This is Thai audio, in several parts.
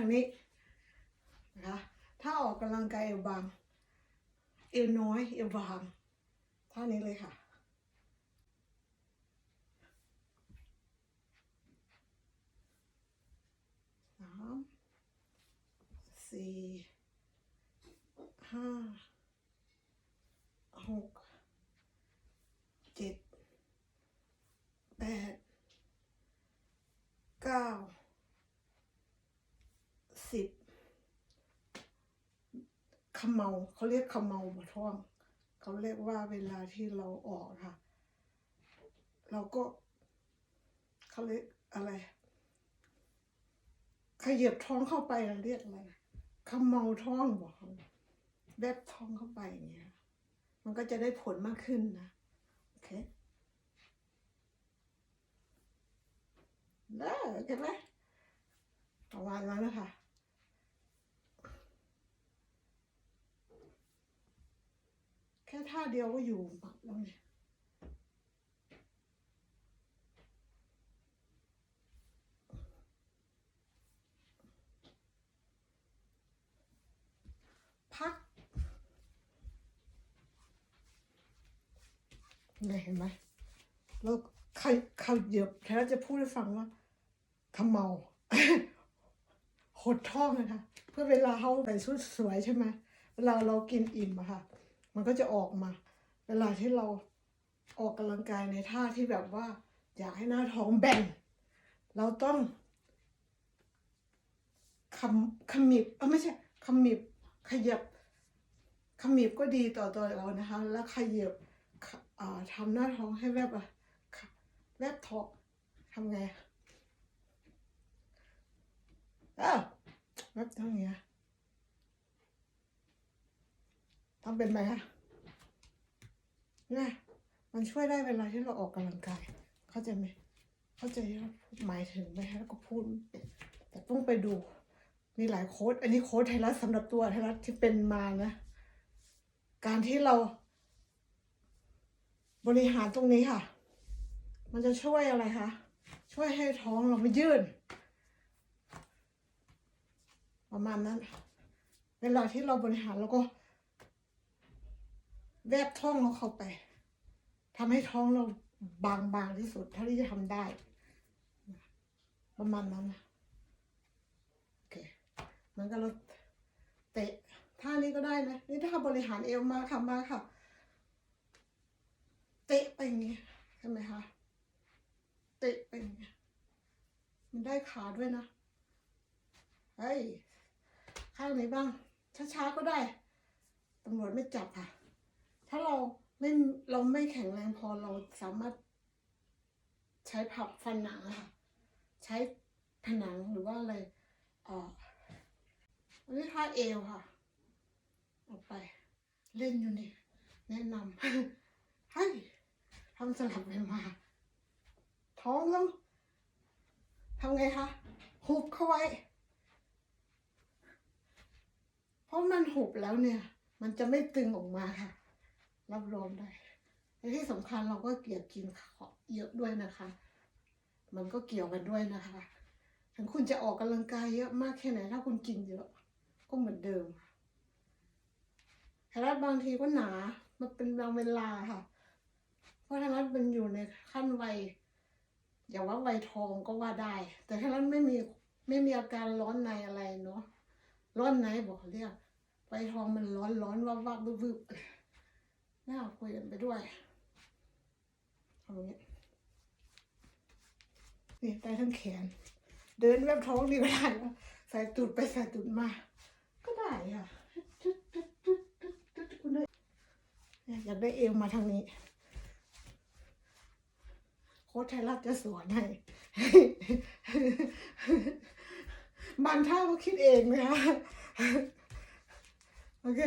างนี้นะคะถ้าออกกำลังกายเอวบาง เอวน้อยเอวบางท่านี้เลยค่ะ สาม สี่ ห้า หก เจ็ด แปด เก้า สิบขมเมาเขาเรียกขมเมาบะท้องเขาเรียกว่าเวลาที่เราออกค่ะ เราก็เขาเรียกอะไรขยับท้องเข้าไปเราเรียกอะไรขมเมาท้องบอกแวบท้องเข้าไปอย่างเงี้ยมันก็จะได้ผลมากขึ้นนะโอเคได้โอเคไหมประมาณนั้นนะคะ แค่ท่าเดียวก็อยู่หมัดแล้วเนี่ยพักเนี่ยเห็นไหมแล้วใครเขาเหยียบแค่จะพูดให้ฟังว่าขมเมาหดท้องนะคะ เพื่อเวลาเขาใส่ชุดสวยใช่ไหมเวลาเรากินอิ่มอะค่ะ มันก็จะออกมา เวลาที่เราออกกำลังกายในท่าที่แบบว่า อยากให้หน้าท้องแบ่งเราต้องคำขมิบเออไม่ใช่ขมิบขยับขมิบก็ดีต่อตัวเรานะคะ แล้วขยับขอ่าทำหน้าท้องให้แวบอะแวบท้องทำไงอะอ้าวแวบท้องอย่างเงี้ย ทำเป็นไหมคะเนี่ยมันช่วยได้เวลาที่เราออกกำลังกาย เข้าใจไหมเข้าใจที่เราพูดหมายถึงไหมคะแล้วก็พูด แต่ต้องไปดู มีหลายโค้ด อันนี้โค้ดไทยรัฐสำหรับตัวไทยรัฐที่เป็นมานะ การที่เรา บริหารตรงนี้ค่ะ มันจะช่วยอะไรคะ ช่วยให้ท้องเราไม่ยืดประมาณนั้น เวลาที่เราบริหารเราก็ แวบท้องเราเข้าไปทำให้ท้องเราบางๆที่สุดเท่าที่จะทำได้ ประมาณนั้นนะโอเคมือนกับเราเตะท่านี้ก็ได้นะ นี่ถ้าบริหารเอวมาค่ะมาค่ะ เตะไปอย่างเงี้ยใช่ไหมคะเตะไปอย่างเงี้ยมันได้ขาด้วยนะเฮ้ยข้างไหนบ้างช้าๆก็ได้ตำรวจไม่จับค่ะ ถ้าเราไม่เราไม่แข็งแรงพอเราสามารถ ใช้ผับฟันหนังค่ะ ใช้ผนังหรือว่าอะไรอ่าอันนี้ท่าเอวค่ะเอาไป เล่นอยู่นี่ แนะนำให้ทำสลับไปมา ท้องต้องทำไงคะหุบเข้าไว้ เพราะมันหุบแล้วเนี่ย มันจะไม่ตึงออกมาค่ะ รับรองได้และที่สำคัญเราก็เกี่ยวกินของเยอะด้วยนะคะ มันก็เกี่ยวกันด้วยนะคะ ถึงคุณจะออกกำลังกายเยอะมากแค่ไหนถ้าคุณกินเยอะ ก็เหมือนเดิมแต่รับบางทีก็หนา มันเป็นบางเวลาค่ะ เพราะถ้ารัฐมันอยู่ในขั้นวัยอย่าว่าวัยทองก็ว่าได้ แต่ถ้ารัฐไม่มีไม่มีอาการร้อนในอะไรเนาะ ร้อนในบอกเรียกวัยทองมันร้อนร้อนวับวับบึบบึบ น่าคุยกันไปด้วยทำอย่างนี้นี่ได้ทั้งแขน เดินแบบท้องนี่ก็ได้ใส่ตูดไปใส่ตูดมา ก็ได้ค่ะอยากได้เอวมาทางนี้โค้ชไทยรัฐจะสอนให้บางท่าก็คิดเองนะคะโอเค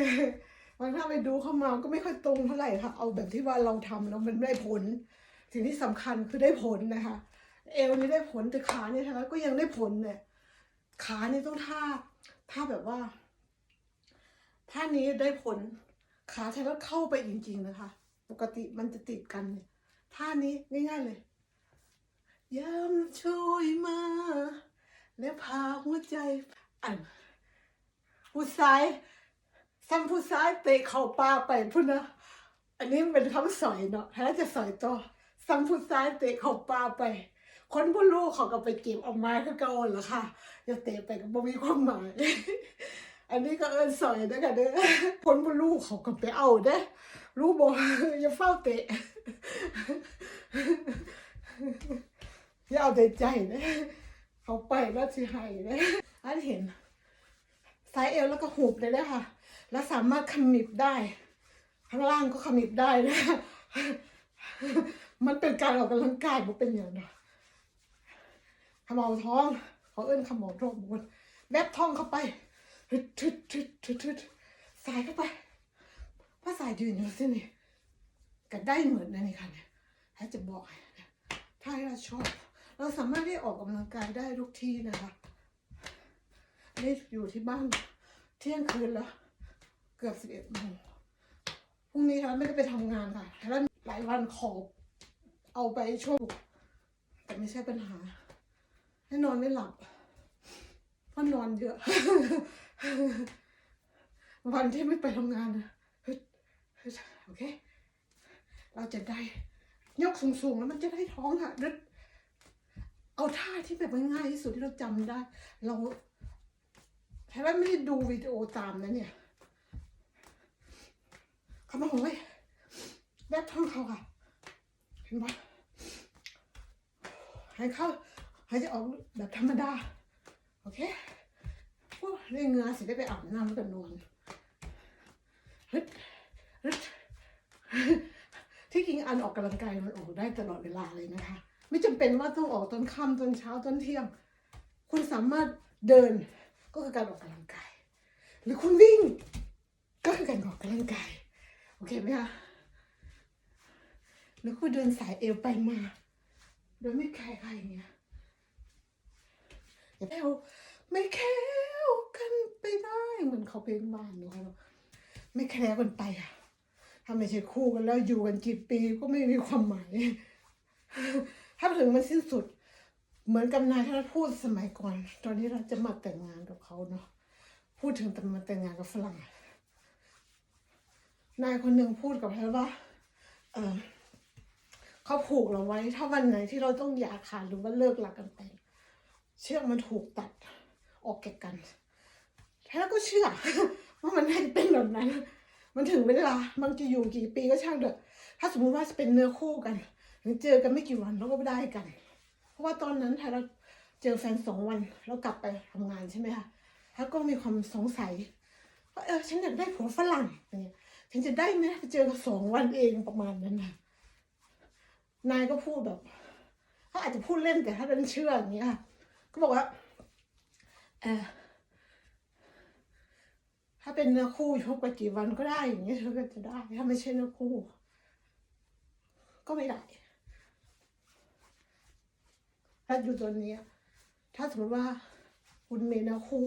บางท่าไปดูเข้ามาก็ไม่ค่อยตรงเท่าไหร่ค่ะ เอาแบบที่ว่าเราทำแล้วมันได้ผล สิ่งที่สำคัญคือได้ผลนะคะ เอวนี่ได้ผลแต่ขาเนี่ยนะคะก็ยังได้ผลเนี่ย ขานี่ต้องท่าท่าแบบว่าท่านี้ได้ผล ขาใช้แล้วเข้าไปจริง ๆนะคะ ปกติมันจะติดกันเนี่ยท่านี้ง่ายๆเลยยามช่วยมา และพาหัวใจอันผู้ซ้าย ซ้ำผู้ซ้ายเตะเข่าปลาไปพุ่นนะ อันนี้มันเป็นคำสอยเนาะถ้จะสอยต่อซ้ำผู้ซ้ายเตะเข่าปลาไป คนผู้ลูกเขาก็ไปเก็บออกมาก็เก่าเหรอค่ะจะเตะไปก็บ่มีความหมาย อันนี้ก็เอินสอยนะคะเด้อคนผู้ลูกเขาก็ไปเอาเด้อรู้บอกอย่าเฝ้าเตะอย่าเอาแต่ใจนะเขาไปแล้วสิให้นะอันเห็นสายเอวแล้วก็หูบเลยนะค่ะ แล้วสามารถขมิบได้ ข้างล่างก็ขมิบได้นะมันเป็นการออกกำลังกายมันเป็นอย่างนั้นขมเอาท้องเขาเอิ้นขมเอาท้องหมดแบบท้องเข้าไปทึดทึดทึดทึดทึดสายเข้าไปว่าสายยืนอยู่สินี่ก็ได้เหมือนนั่นนี่ค่ะเนี่ยถ้าจะบอกถ้าเราชอบเราสามารถได้ออกกำลังกายได้ทุกที่นะคะนี่อยู่ที่บ้านเที่ยงคืนแล้ว กือบสิบเอ็ดโมงพรุ่งนี้ฉันไม่ได้ไปทำงานค่ะแล้วหลายวันขอเอาไปช่วงแต่ไม่ใช่ปัญหา ให้นอนไม่หลับเพราะนอนเยอะ วันที่ไม่ไปทำงานนะโอเค เราจะได้ ยกสูงๆแล้วมันจะได้ท้องค่ะดึดเอาท่าที่แบบง่ายที่สุดที่เราจำได้ เราแค่ว่าไม่ได้ดูวิดีโอตามนะเนี่ย เขามาโอ้ยแบบท้องเขาค่ะ เห็นปะหายเข้าหายจะออกแบบธรรมดา โอเคพวกเรื่องเงือสิได้ไปอาบน้ำแล้วก็นอนฮึดฮึดที่จริงอันออกกำลังกายมันออกได้ตลอดเวลาเลยนะคะ ไม่จำเป็นว่าต้องออกตอนค่ำตอนเช้าตอนเที่ยง คุณสามารถเดินก็คือการออกกำลังกาย หรือคุณวิ่งก็คือการออกกำลังกาย เคไหมคะหรือคุณเดินสายเอวไปมา โดยไม่แคร์ใครอย่าเงี้ยอย่าไปเอาไม่แคร์กันไปได้เหมือนเขาเพลงบ้านเนาะไม่แคร์กันไปอะถ้าไม่ใช่คู่กันแล้วอยู่กันกี่ปีก็ไม่มีความหมาย ถ้าถึงมันสิ้นสุด เหมือนกับนายท่านพูดสมัยก่อน ตอนที่เราจะมาแต่งงานกับเขาเนาะพูดถึงแต่มาแต่งงานกับฝรั่ง นายคนหนึ่งพูดกับเราว่า เออเขาผูกเราไว้ ถ้าวันไหนที่เราต้องหย่าขาดหรือว่าเลิกหลักกันไป เชือกมันถูกตัดออกแก่กันแล้วก็เชื่อว่ามันน่าจะเป็นแบบนั้น มันถึงเวลา มันจะอยู่กี่ปีก็ช่างเถอะ ถ้าสมมุติว่าจะเป็นเนื้อคู่กันถึงเจอกันไม่กี่วันเราก็ไม่ได้กัน เพราะว่าตอนนั้นถ้าเราเจอแฟนสองวันแล้วกลับไปทำงานใช่ไหมคะแล้วก็มีความสงสัยว่าเออฉันอยากได้ผัวฝรั่งอย่างเงี้ย ฉันจะได้ไหมเจอกันสองวันเองประมาณนั้นนะนายก็พูดแบบเขาอาจจะพูดเล่นแต่ถ้าเป็นเชื่ออย่างเงี้ยก็บอกว่าเออถ้าเป็นเนื้อคู่ชกไปกี่วันก็ได้อย่างเงี้ยเธอก็จะได้ ถ้าไม่ใช่เนื้อคู่ ก็ไม่ได้ถ้าอยู่ตัวนี้ ถ้าสมมติว่า คุณมีเนื้อคู่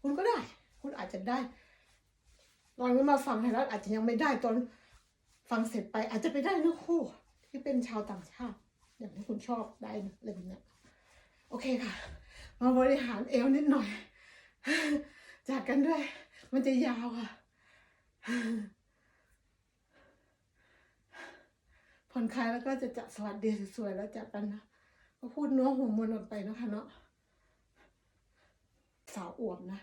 คุณก็ได้ คุณอาจจะได้ ตอนนี้มาฟังไทยรัฐอาจจะยังไม่ได้ตอนฟังเสร็จไปอาจจะไปได้เนื้อคู่ ที่เป็นชาวต่างชาติ อย่างที่คุณชอบได้นะอะไรแบบเนี้โอเคค่ะ มาบริหารเอวนิดหน่อย จากกันด้วย มันจะยาวค่ะผ่อนคลายแล้วก็จะจัดสวัสดีสวยๆแล้วจากกันนะก็พูดเนื้อหัวมวลออกไปนะคะเนาะสาวอวบนะ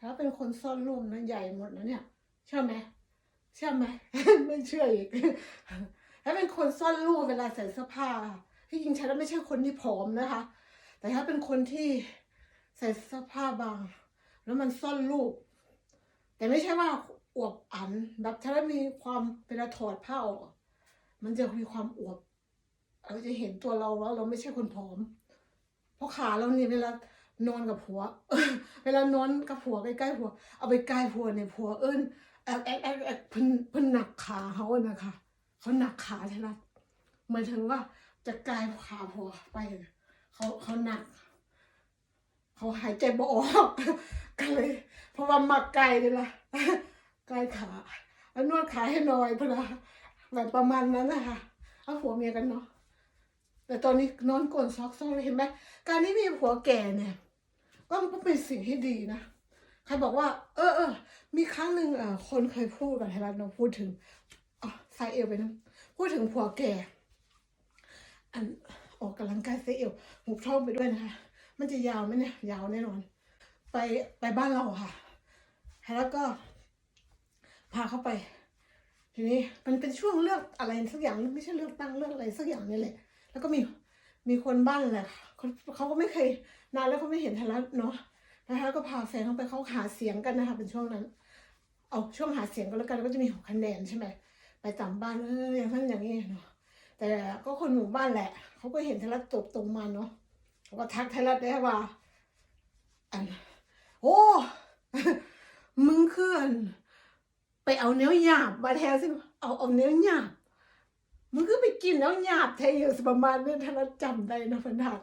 ถ้าเป็นคนซ่อนรูปนะใหญ่หมดนะเนี่ย เชื่อไหมเชื่อไหม ไม่เชื่ออีกถ้าเป็นคนซ่อนรูปเวลาใส่เสื้อผ้าที่จริงฉันไม่ใช่คนที่ผอมนะคะ แต่ถ้าเป็นคนที่ใส่เสื้อผ้าบาง แล้วมันซ่อนรูปแต่ไม่ใช่ว่าอวบอันแบบถ้ามีความเวลาถอดผ้าออกมันจะมีความอวบเราจะเห็นตัวเราว่าเราไม่ใช่คนผอม เพราะขาเราเนี่ยเวลา นอนกับผัว เวลานอนกับผัวใกล้ๆผัว เอาไปใกล้ผัวเนี่ยผัวเอิ้นแอกแอกแอกแอกเพิ่นเพิ่นหนักขาเขาอะนะคะเขาหนักขาใช่ไหมหมายถึงว่าจะกายขาผัวไปเขาเขาหนักเขาหายใจบ่ออกก็เลย เพราะว่ามักไกลเลยล่ะไกลขาแล้วนวดขาให้หน่อยพะนะแบบประมาณนั้นนะคะเอาผัวเมียกันเนาะแต่ตอนนี้นอนกลนซอกซอกเลยเห็นไหมการที่มีผัวแก่เนี่ย ก็มันก็เป็นสิ่งที่ดีนะใครบอกว่า เออเออมีครั้งหนึ่งอะคนเคยพูดกับไทยรัฐเนาะพูดถึงอ๋อไซเอลไปนะพูดถึงผัวแก่ อันออกกำลังกายไซเอลหุบช่องไปด้วยนะคะ มันจะยาวไหมเนี่ย ยาวแน่นอน ไปไปบ้านเราค่ะ แล้วก็ พาเข้าไป ทีนี้มันเป็นช่วงเลือกอะไรสักอย่างไม่ใช่เลือกตั้งเลือกอะไรสักอย่างนี่แหละ แล้วก็มีมีคนบ้านแหละเขาเขาก็ไม่เคย นานแล้วเขาไม่เห็นไทยรัฐเนาะนะคะก็พาแฟนเขาไปเขาหาเสียงกันนะคะ เป็นช่วงนั้น เอาช่วงหาเสียงก็แล้วกันก็จะมีหกคะแนนใช่ไหมไปตามบ้านเอออย่างนั้นอย่างนี้เนาะแต่ก็คนหมู่บ้านแหละเขาก็เห็นไทยรัฐตกตรงมาเนาะเขาก็ทักไทยรัฐได้ว่า อัน โอ้ มึงคืออันไปเอาเนื้อหยาบมาแทนสิเอาเอาเนื้อหยาบมึงก็ไปกินแล้วหยาบแทนอยู่ประมาณนี้ถ้าเราจำได้นะพันหัก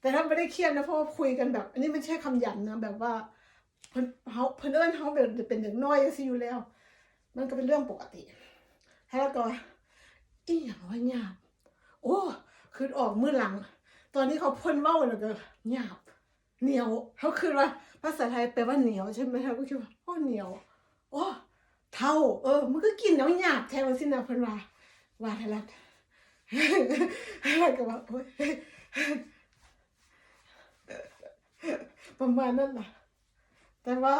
แต่ถ้าไม่ได้เครียดนะเพราะว่าคุยกันแบบ อันนี้ไม่ใช่คำหยาบนะแบบว่าเพิ่นเขาเพิ่นเอิ้นเขาแบบเป็นอย่างน้อยสิอยู่แล้ว มันก็เป็นเรื่องปกติแล้วก็อีหยังว่าหยาบโอ้คือออกมือหลัง ตอนนี้เขาพ่นเว้าแล้วก็หยาบเหนียวเขาคือว่าภาษาไทยแปลว่าเหนียวใช่ไหมคะก็คิดว่าโอ้เหนียวโอ้เท่า เออมันก็กินแล้วหยาบแทนสินะเพิ่นว่าว่าทะลัดแล้วก็ว่าโอ้ย ประมาณนั้นแหละแต่ว่า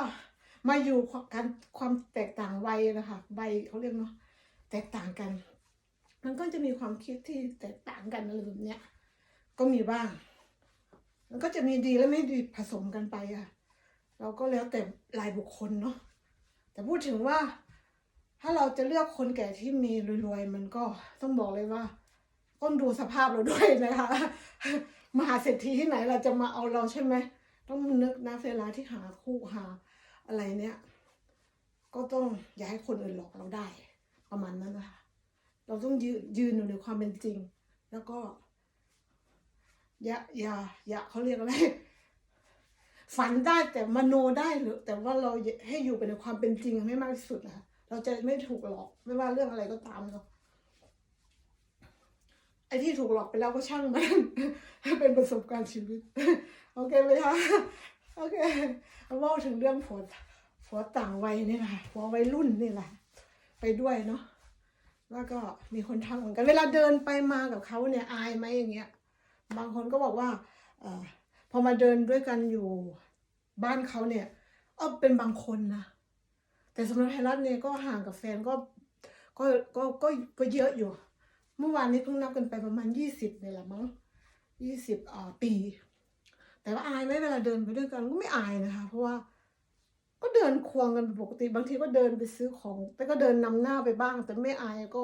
มาอยู่กันความแตกต่างวัยนะคะวัยเขาเรียกเนาะแตกต่างกัน มันก็จะมีความคิดที่แตกต่างกันอะไรแบบเนี้ย ก็มีบ้าง มันก็จะมีดีและไม่ดีผสมกันไปอะเราก็แล้วแต่รายบุคคลเนาะแต่พูดถึงว่า ถ้าเราจะเลือกคนแก่ที่มีรวยๆมันก็ต้องบอกเลยว่าต้องดูสภาพเราด้วยนะคะมหาเศรษฐีที่ไหนเราจะมาเอาเราใช่ไหม ต้องนึกนะเวลาที่หาคู่หาอะไรเนี้ยก็ต้องอย่าให้คนอื่นหลอกเราได้ ประมาณนั้นนะคะเราต้องยืนยืนอยู่ในความเป็นจริง แล้วก็ อย่าอย่าอย่าเขาเรียกอะไรฝันได้แต่มโนได้หรือ แต่ว่าเราให้อยู่ไปในความเป็นจริงให้มากที่สุดนะคะเราจะไม่ถูกหลอกไม่ว่าเรื่องอะไรก็ตามเนาะ ไอ้ที่ถูกหลอกไปแล้วก็ช่างมันเป็นประสบการณ์ชีวิต โอเคไหมคะโอเคเอาเล่าถึงเรื่องผัวผัวต่างวัยนี่แหละผัววัยรุ่นนี่แหละ ไปด้วยเนาะแล้วก็มีคนทักเหมือนกัน เวลาเดินไปมากับเขาเนี่ยอายไหมอย่างเงี้ย บางคนก็บอกว่าเออพอมาเดินด้วยกันอยู่บ้านเขาเนี่ยเออเป็นบางคนนะแต่สำหรับไทยรัฐเนี่ยก็ห่างกับแฟนก็ก็ก็ก็ก็เยอะอยู่ เมื่อวานนี้เพิ่งนับกันไปประมาณยี่สิบเนี่ยแหละมั้งยี่สิบอ่าปี แต่ว่าอายไหมเวลาเดินไปด้วยกันก็ไม่อายนะคะ เพราะว่าก็เดินควงกันปกติบางทีก็เดินไปซื้อของ แต่ก็เดินนำหน้าไปบ้าง แต่ไม่อายก็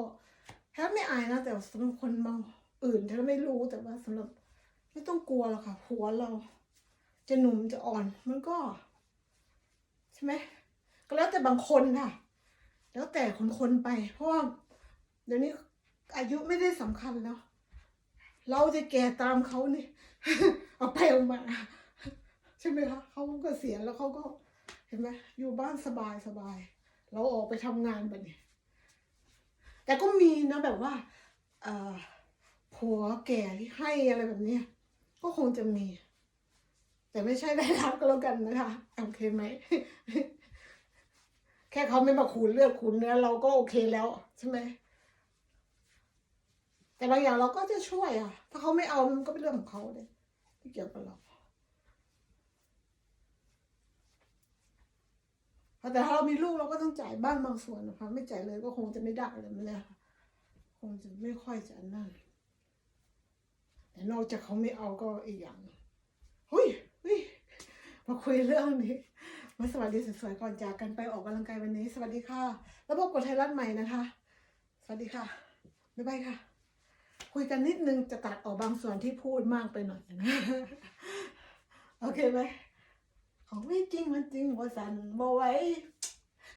แทบไม่อายนะ แต่สำหรับคนมองอื่นแทบไม่รู้แต่ว่าสำหรับไม่ต้องกลัวหรอกค่ะหัวเรา จะหนุ่มจะอ่อน มันก็ ใช่ไหมก็แล้วแต่บางคนค่ะ แล้วแต่คนคนไปเพราะว่าเดี๋ยวนี้ อายุไม่ได้สำคัญแล้วเราจะแก่ตามเขาเนี่ยเอาไปเอามา ใช่ไหมคะเขาก็เสียแล้วเขาก็เห็นไหมอยู่บ้านสบายสบาย เราออกไปทำงานแบบนี้แต่ก็มีนะแบบว่าเออผัวแก่ที่ให้อะไรแบบเนี้ยก็คงจะมี แต่ไม่ใช่ได้รับก็แล้วกันนะคะโอเคไหมแค่เขาไม่มาขูดเลือดขูดเนื้อเราก็โอเคแล้วใช่ไหม แต่บางอย่างเราก็จะช่วยอะ ถ้าเขาไม่เอามันก็เป็นเรื่องของเขาเลยไม่เกี่ยวกับเราแต่ถ้าเรามีลูกเราก็ต้องจ่ายบ้างบางส่วนนะคะ ไม่จ่ายเลยก็คงจะไม่ได้เลยไม่เลยค่ะคงจะไม่ค่อยจะนั่นแต่นอกจากเขาไม่เอาก็อีกอย่างเฮ้ยเฮ้ยมาคุยเรื่องนี้มาสวัสดีสวยๆก่อนจากกันไปออกกำลังกายวันนี้ สวัสดีค่ะ แล้วพบกับไทยรัฐใหม่นะคะ สวัสดีค่ะ บ๊ายบายค่ะ คุยกันนิดนึงจะตัดออกบางส่วนที่พูดมากไปหน่อยนะโอเคไหมของไม่จริงมันจริงว่าสันบ่ไว้